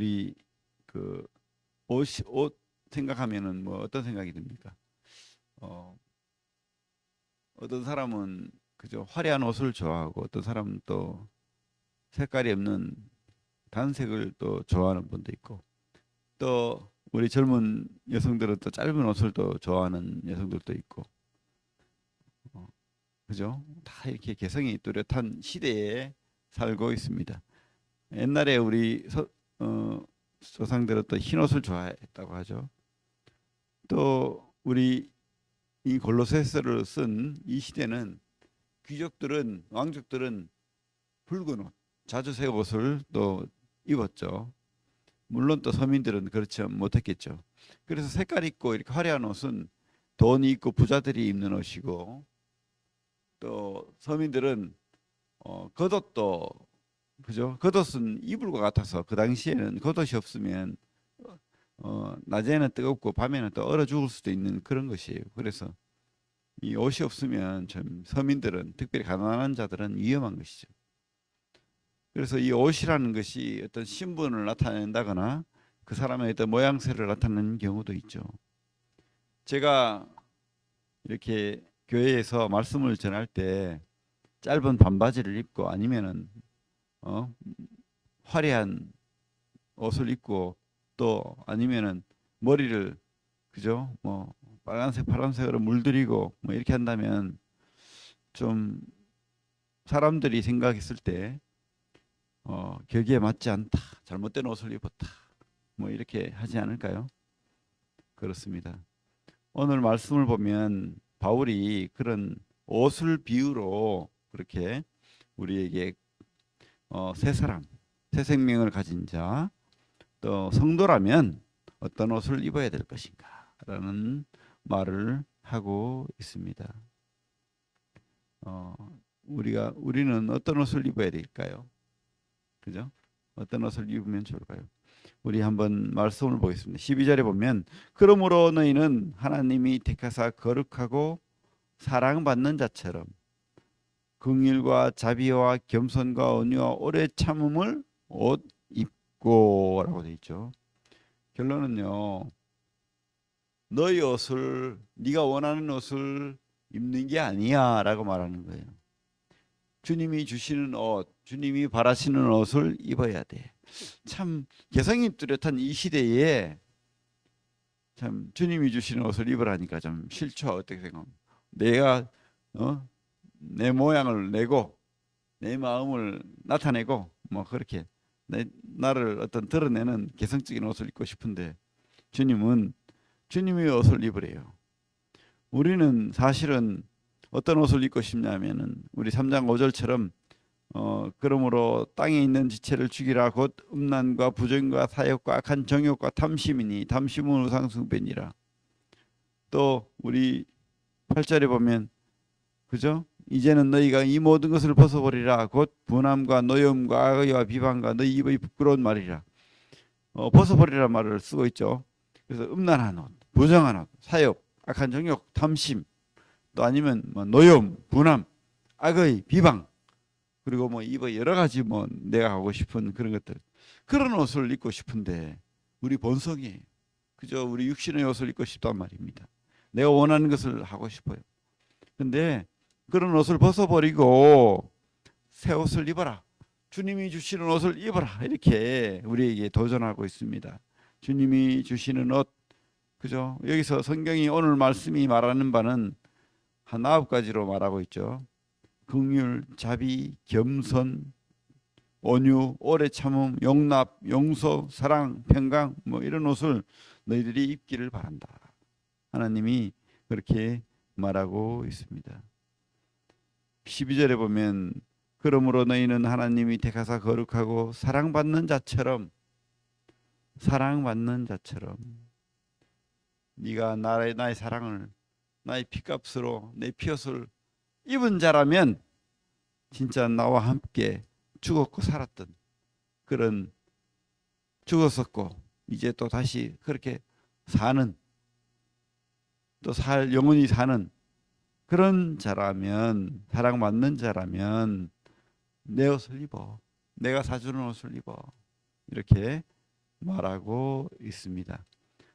우리 그 옷, 옷 생각하면은 뭐 어떤 생각이 듭니까? 어, 어떤 사람은 그죠 화려한 옷을 좋아하고 어떤 사람은 또 색깔이 없는 단색을 또 좋아하는 분도 있고 또 우리 젊은 여성들은 또 짧은 옷을 또 좋아하는 여성들도 있고 어, 그죠 다 이렇게 개성이 뚜렷한 시대에 살고 있습니다. 옛날에 우리 서, 어, 조상들은 또 흰 옷을 좋아했다고 하죠. 또 우리 이 골로새서를 쓴 이 시대는 귀족들은 왕족들은 붉은 옷, 자주색 옷을 또 입었죠. 물론 또 서민들은 그렇지 못했겠죠. 그래서 색깔 있고 이렇게 화려한 옷은 돈이 있고 부자들이 입는 옷이고 또 서민들은 어, 겉옷도 그죠? 겉옷은 이불과 같아서 그 당시에는 겉옷이 없으면 어, 낮에는 뜨겁고 밤에는 또 얼어 죽을 수도 있는 그런 것이에요. 그래서 이 옷이 없으면 좀 서민들은 특별히 가난한 자들은 위험한 것이죠. 그래서 이 옷이라는 것이 어떤 신분을 나타낸다거나 그 사람의 어떤 모양새를 나타내는 경우도 있죠. 제가 이렇게 교회에서 말씀을 전할 때 짧은 반바지를 입고 아니면은 어 화려한 옷을 입고 또 아니면은 머리를 그죠 뭐 빨간색 파란색으로 물들이고 뭐 이렇게 한다면 좀 사람들이 생각했을 때 어, 격에 맞지 않다 잘못된 옷을 입었다 뭐 이렇게 하지 않을까요? 그렇습니다. 오늘 말씀을 보면 바울이 그런 옷을 비유로 그렇게 우리에게 어, 새 사람, 새 생명을 가진 자, 또 성도라면 어떤 옷을 입어야 될 것인가라는 말을 하고 있습니다. 어, 우리가 우리는 어떤 옷을 입어야 될까요? 그죠? 어떤 옷을 입으면 좋을까요? 우리 한번 말씀을 보겠습니다. 12절에 보면 그러므로 너희는 하나님이 택하사 거룩하고 사랑받는 자처럼 긍휼과 자비와 겸손과 온유와 오래 참음을 옷 입고라고 돼 있죠. 결론은요. 너희 옷을 네가 원하는 옷을 입는 게 아니야라고 말하는 거예요. 주님이 주시는 옷, 주님이 바라시는 옷을 입어야 돼. 참 개성이 뚜렷한 이 시대에 참 주님이 주시는 옷을 입으라니까 좀 싫죠. 어떻게 생각합니까? 내가 어? 내 모양을 내고 내 마음을 나타내고 뭐 그렇게 내 나를 어떤 드러내는 개성적인 옷을 입고 싶은데 주님은 주님의 옷을 입으래요. 우리는 사실은 어떤 옷을 입고 싶냐면은 우리 3장 5절처럼 어 그러므로 땅에 있는 지체를 죽이라 곧 음란과 부정과 사욕과 악한 정욕과 탐심이니 탐심은 우상숭배니라. 또 우리 8절에 보면 그죠? 이제는 너희가 이 모든 것을 벗어버리라 곧 분함과 노염과 악의와 비방과 너희 입의 부끄러운 말이라. 어, 벗어버리라 말을 쓰고 있죠. 그래서 음란한 옷, 부정한 옷, 사욕, 악한 정욕, 탐심, 또 아니면 뭐 노염, 분함, 악의, 비방, 그리고 뭐 입의 여러 가지 뭐 내가 하고 싶은 그런 것들 그런 옷을 입고 싶은데 우리 본성이 그저 우리 육신의 옷을 입고 싶단 말입니다. 내가 원하는 것을 하고 싶어요. 근데 그런 옷을 벗어버리고 새 옷을 입어라. 주님이 주시는 옷을 입어라. 이렇게 우리에게 도전하고 있습니다. 주님이 주시는 옷, 그죠? 여기서 성경이 오늘 말씀이 말하는 바는 한 아홉 가지로 말하고 있죠. 긍휼, 자비, 겸손, 온유, 오래 참음, 용납, 용서, 사랑, 평강 뭐 이런 옷을 너희들이 입기를 바란다. 하나님이 그렇게 말하고 있습니다. 12절에 보면 그러므로 너희는 하나님이 택하사 거룩하고 사랑받는 자처럼 사랑받는 자처럼 네가 나의 나의 사랑을 나의 피값으로 내 피옷을 입은 자라면 진짜 나와 함께 죽었고 살았던 그런 죽었었고 이제 또 다시 그렇게 사는 또 살 영원히 사는 그런 자라면 사랑받는 자라면 내 옷을 입어 내가 사주는 옷을 입어 이렇게 말하고 있습니다.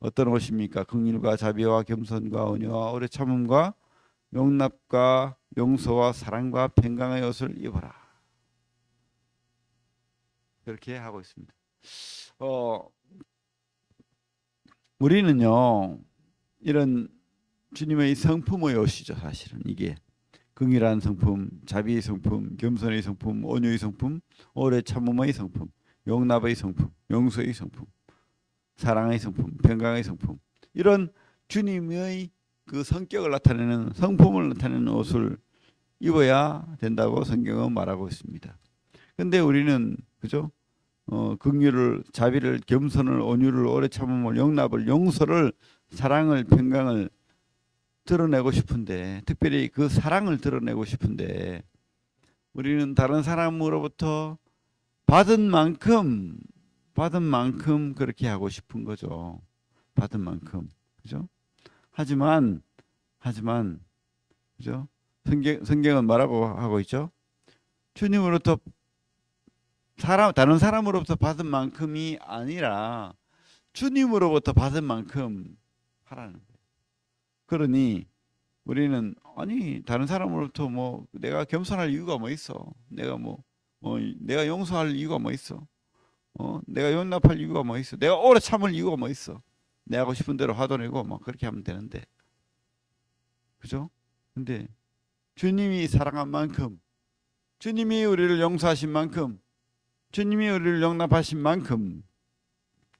어떤 옷입니까? 긍휼과 자비와 겸손과 온유와 오래 참음과 용납과 용서와 사랑과 평강의 옷을 입어라. 그렇게 하고 있습니다. 어, 우리는요 이런 주님의 성품의 옷이죠 사실은 이게 긍휼한 성품, 자비의 성품, 겸손의 성품, 온유의 성품, 오래 참음의 성품, 용납의 성품, 용서의 성품, 사랑의 성품, 평강의 성품 이런 주님의 그 성격을 나타내는 성품을 나타내는 옷을 입어야 된다고 성경은 말하고 있습니다. 근데 우리는 그죠? 어, 긍휼을, 자비를, 겸손을, 온유를, 오래 참음을, 용납을, 용서를, 사랑을, 평강을 드러내고 싶은데 특별히 그 사랑을 드러내고 싶은데 우리는 다른 사람으로부터 받은 만큼 받은 만큼 그렇게 하고 싶은 거죠. 받은 만큼. 그죠? 하지만 하지만 그죠? 성경 성경은 뭐라고 하고 있죠? 주님으로부터 사람 다른 사람으로부터 받은 만큼이 아니라 주님으로부터 받은 만큼 하라는 거예요. 그러니 우리는 아니 다른 사람으로부터 뭐 내가 겸손할 이유가 뭐 있어? 내가 뭐, 뭐 내가 용서할 이유가 뭐 있어? 어, 내가 용납할 이유가 뭐 있어? 내가 오래 참을 이유가 뭐 있어? 내 하고 싶은 대로 화도 내고 뭐 그렇게 하면 되는데, 그죠? 근데 주님이 사랑한 만큼, 주님이 우리를 용서하신 만큼, 주님이 우리를 용납하신 만큼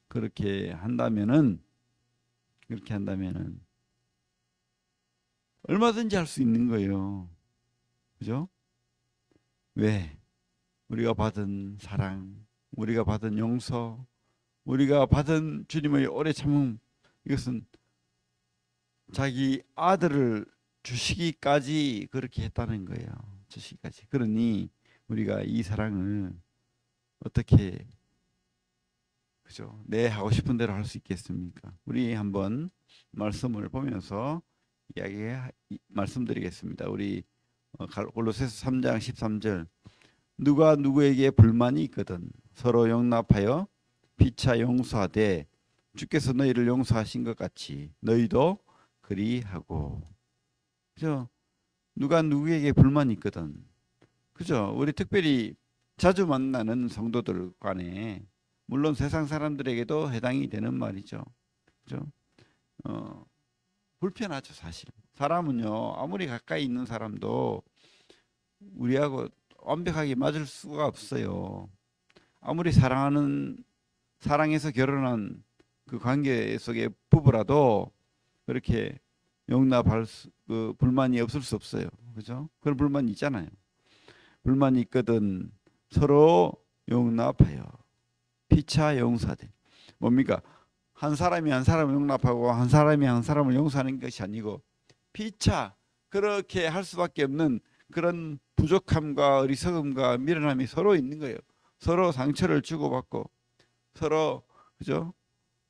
그렇게 한다면은 그렇게 한다면은 얼마든지 할 수 있는 거예요. 그죠? 왜? 우리가 받은 사랑, 우리가 받은 용서, 우리가 받은 주님의 오래 참음 이것은 자기 아들을 주시기까지 그렇게 했다는 거예요. 주시기까지. 그러니 우리가 이 사랑을 어떻게 그죠? 내 하고 싶은 대로 할 수 있겠습니까? 우리 한번 말씀을 보면서 이야기 말씀드리겠습니다. 우리 어, 골로새서 3장 13절 누가 누구에게 불만이 있거든 서로 용납하여 피차 용서하되 주께서 너희를 용서하신 것 같이 너희도 그리하고 그죠? 누가 누구에게 불만이 있거든 그죠? 우리 특별히 자주 만나는 성도들 간에 물론 세상 사람들에게도 해당이 되는 말이죠. 그죠? 어, 불편하죠, 사실. 사람은요, 아무리 가까이 있는 사람도 우리하고 완벽하게 맞을 수가 없어요. 아무리 사랑하는 사랑해서 결혼한 그 관계 속의 부부라도 그렇게 용납할 수, 그 불만이 없을 수 없어요. 그죠? 그런 불만이 있잖아요. 불만이 있거든 서로 용납하여 피차 용서되 뭡니까? 한 사람이 한 사람을 용납하고 한 사람이 한 사람을 용서하는 것이 아니고 피차 그렇게 할 수밖에 없는 그런 부족함과 어리석음과 미련함이 서로 있는 거예요. 서로 상처를 주고받고 서로 그죠?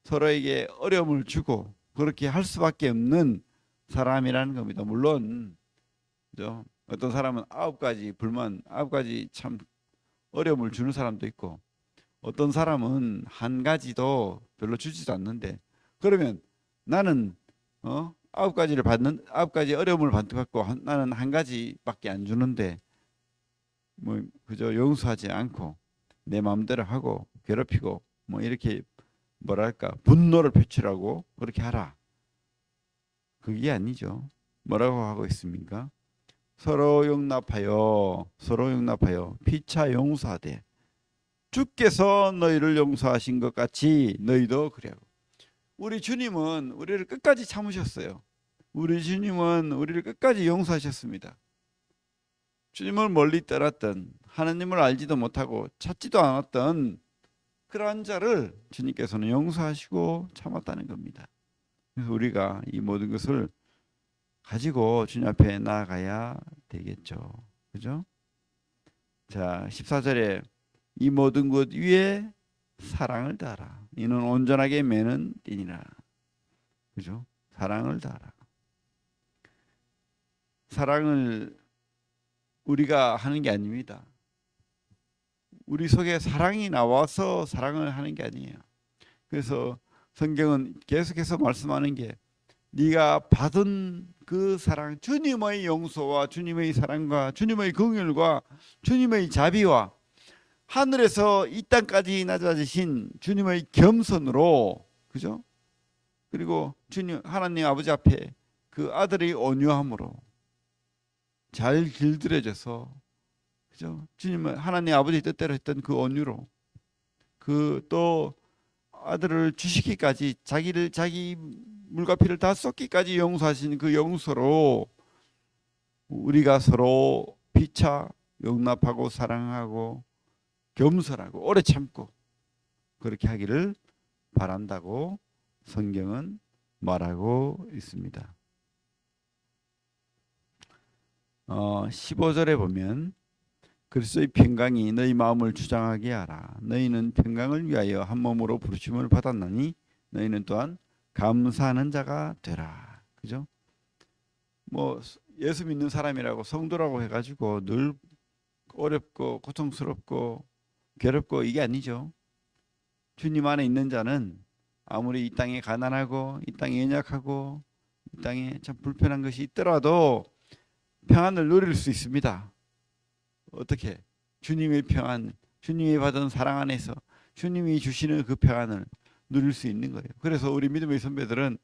서로에게 어려움을 주고 그렇게 할 수밖에 없는 사람이라는 겁니다. 물론 그죠? 어떤 사람은 아홉 가지 불만, 아홉 가지 참 어려움을 주는 사람도 있고 어떤 사람은 한 가지도 별로 주지도 않는데. 그러면 나는 어 아홉 가지를 받는 아홉 가지 어려움을 받고 한, 나는 한 가지밖에 안 주는데 뭐 그저 용서하지 않고 내 마음대로 하고 괴롭히고 뭐 이렇게 뭐랄까 분노를 표출하고 그렇게 하라. 그게 아니죠. 뭐라고 하고 있습니까? 서로 용납하여 서로 용납하여 피차 용서하되 주께서 너희를 용서하신 것 같이 너희도 그래요. 우리 주님은 우리를 끝까지 참으셨어요. 우리 주님은 우리를 끝까지 용서하셨습니다. 주님을 멀리 떠났던 하나님을 알지도 못하고 찾지도 않았던 그러한 자를 주님께서는 용서하시고 참았다는 겁니다. 그래서 우리가 이 모든 것을 가지고 주님 앞에 나아가야 되겠죠. 그죠? 자, 14절에 이 모든 것 위에 사랑을 다하라. 이는 온전하게 매는 띠니라. 그죠? 사랑을 다하라. 사랑을 우리가 하는 게 아닙니다. 우리 속에 사랑이 나와서 사랑을 하는 게 아니에요. 그래서 성경은 계속해서 말씀하는 게 네가 받은 그 사랑, 주님의 용서와 주님의 사랑과 주님의 긍휼과 주님의 자비와 하늘에서 이 땅까지 낮아지신 주님의 겸손으로 그죠? 그리고 주님 하나님 아버지 앞에 그 아들의 온유함으로 잘 길들여져서 그죠? 주님은 하나님 아버지 뜻대로 했던 그 온유로 그 또 아들을 주시기까지 자기를 자기 물과 피를 다 쏟기까지 용서하신 그 용서로 우리가 서로 피차 용납하고 사랑하고 겸손하고 오래 참고 그렇게 하기를 바란다고 성경은 말하고 있습니다. 어, 15절에 보면 그리스도의 평강이 너희 마음을 주장하게 하라. 너희는 평강을 위하여 한 몸으로 부르심을 받았나니 너희는 또한 감사하는 자가 되라. 그죠? 뭐 예수 믿는 사람이라고 성도라고 해가지고 늘 어렵고 고통스럽고 괴롭고 이게 아니죠. 주님 안에 있는 자는 아무리 이 땅에 가난하고 이 땅에 연약하고 이 땅에 참 불편한 것이 있더라도 평안을 누릴 수 있습니다. 어떻게? 주님의 평안, 주님이 받은 사랑 안에서 주님이 주시는 그 평안을 누릴 수 있는 거예요. 그래서 우리 믿음의 선배들은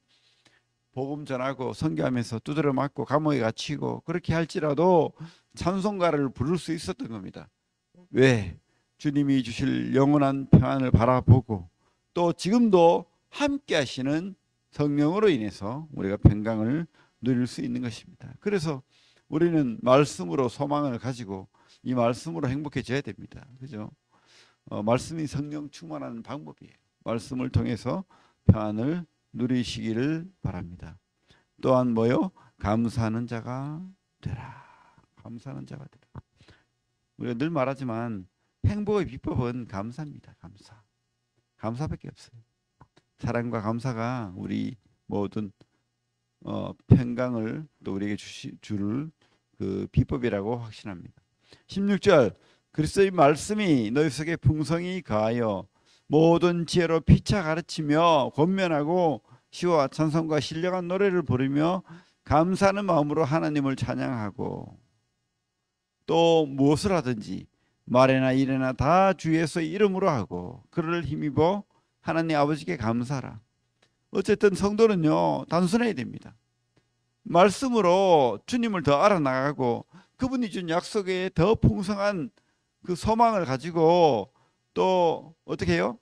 복음 전하고 선교하면서 두드려 맞고 감옥에 갇히고 그렇게 할지라도 찬송가를 부를 수 있었던 겁니다. 왜? 주님이 주실 영원한 평안을 바라보고 또 지금도 함께 하시는 성령으로 인해서 우리가 평강을 누릴 수 있는 것입니다. 그래서 우리는 말씀으로 소망을 가지고 이 말씀으로 행복해져야 됩니다. 그죠? 어, 말씀이 성령 충만하는 방법이에요. 말씀을 통해서 평안을 누리시기를 바랍니다. 또한 뭐요? 감사하는 자가 되라. 감사하는 자가 되라. 우리가 늘 말하지만 행복의 비법은 감사입니다. 감사. 감사밖에 없어요. 사랑과 감사가 우리 모든 어, 평강을 또 우리에게 주시, 줄 그 비법이라고 확신합니다. 16절 그리스도의 말씀이 너희 속에 풍성히 가하여 모든 지혜로 피차 가르치며 권면하고 시와 찬송과 신령한 노래를 부르며 감사하는 마음으로 하나님을 찬양하고 또 무엇을 하든지 말이나 일이나 다주 예수의 이름으로 하고 그를 힘입어 하나님 아버지께 감사하라. 어쨌든 성도는요 단순해야 됩니다. 말씀으로 주님을 더 알아나가고 그분이 준 약속에 더 풍성한 그 소망을 가지고 또 어떻게 해요?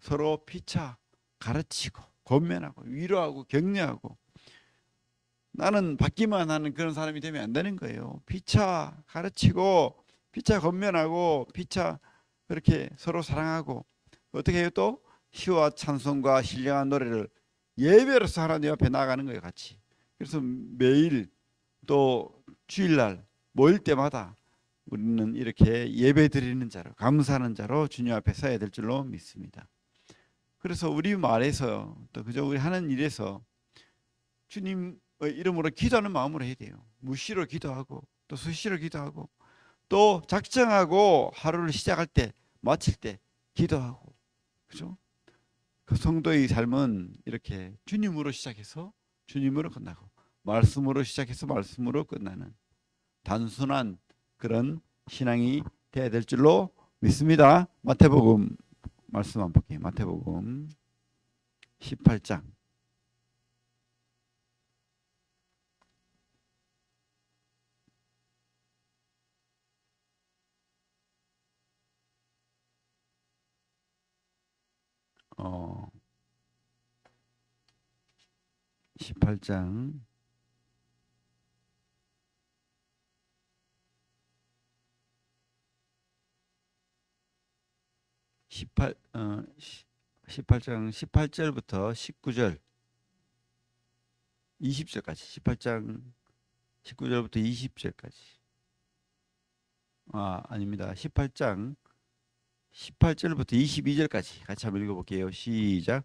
서로 피차 가르치고 권면하고 위로하고 격려하고 나는 받기만 하는 그런 사람이 되면 안 되는 거예요. 피차 가르치고 피차 권면하고 피차 그렇게 서로 사랑하고 어떻게 해요 또 시와 찬송과 신령한 노래를 예배로서 하나님 앞에 나가는 거예요 같이. 그래서 매일 또 주일날 모일 때마다 우리는 이렇게 예배 드리는 자로 감사하는 자로 주님 앞에 서야 될 줄로 믿습니다. 그래서 우리 말에서 또 그저 우리 하는 일에서 주님의 이름으로 기도하는 마음으로 해야 돼요. 무시로 기도하고 또 수시로 기도하고 또 작정하고 하루를 시작할 때 마칠 때 기도하고 그죠? 그 성도의 삶은 이렇게 주님으로 시작해서 주님으로 끝나고 말씀으로 시작해서 말씀으로 끝나는 단순한 그런 신앙이 돼야 될 줄로 믿습니다. 마태복음 말씀 한번 볼게요. 마태복음 18장 18장. 18 어, 18장 18절부터 19절. 20절까지. 18장 19절부터 20절까지. 아 아닙니다. 18장 18절부터 22절까지 같이 한번 읽어볼게요. 시작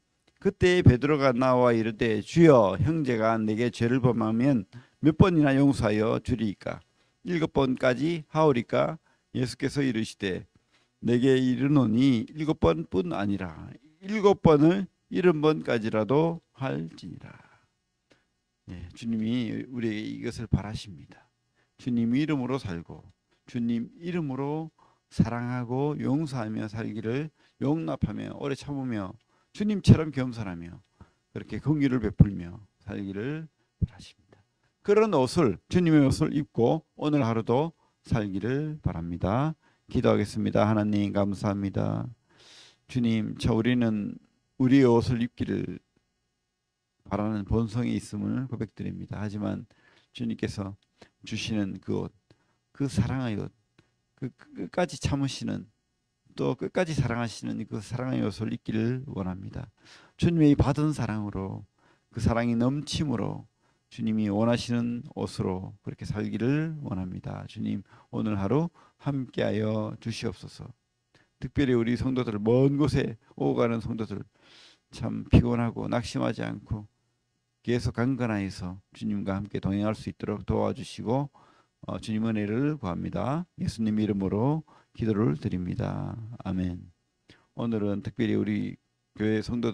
그때 베드로가 나와 이르되 주여 형제가 내게 죄를 범하면 몇 번이나 용서하여 주리이까 일곱 번까지 하오리까 예수께서 이르시되 내게 이르노니 일곱 번뿐 아니라 일곱 번을 일흔 번까지라도 할지니라. 예, 주님이 우리에게 이것을 바라십니다. 주님 이름으로 살고 주님 이름으로 사랑하고 용서하며 살기를 용납하며 오래 참으며 주님처럼 겸손하며 그렇게 긍휼을 베풀며 살기를 바라십니다. 그런 옷을 주님의 옷을 입고 오늘 하루도 살기를 바랍니다. 기도하겠습니다. 하나님 감사합니다. 주님, 저 우리는 우리의 옷을 입기를 바라는 본성이 있음을 고백드립니다. 하지만 주님께서 주시는 그 옷, 그 사랑의 옷, 그 끝까지 참으시는 또 끝까지 사랑하시는 그 사랑의 옷을 입기를 원합니다. 주님의 받은 사랑으로 그 사랑이 넘침으로 주님이 원하시는 옷으로 그렇게 살기를 원합니다. 주님 오늘 하루 함께하여 주시옵소서. 특별히 우리 성도들 먼 곳에 오고 가는 성도들 참 피곤하고 낙심하지 않고 계속 강건하여서 주님과 함께 동행할 수 있도록 도와주시고 어, 주님 은혜를 구합니다. 예수님 이름으로 기도를 드립니다. 아멘. 오늘은 특별히 우리 교회 성도들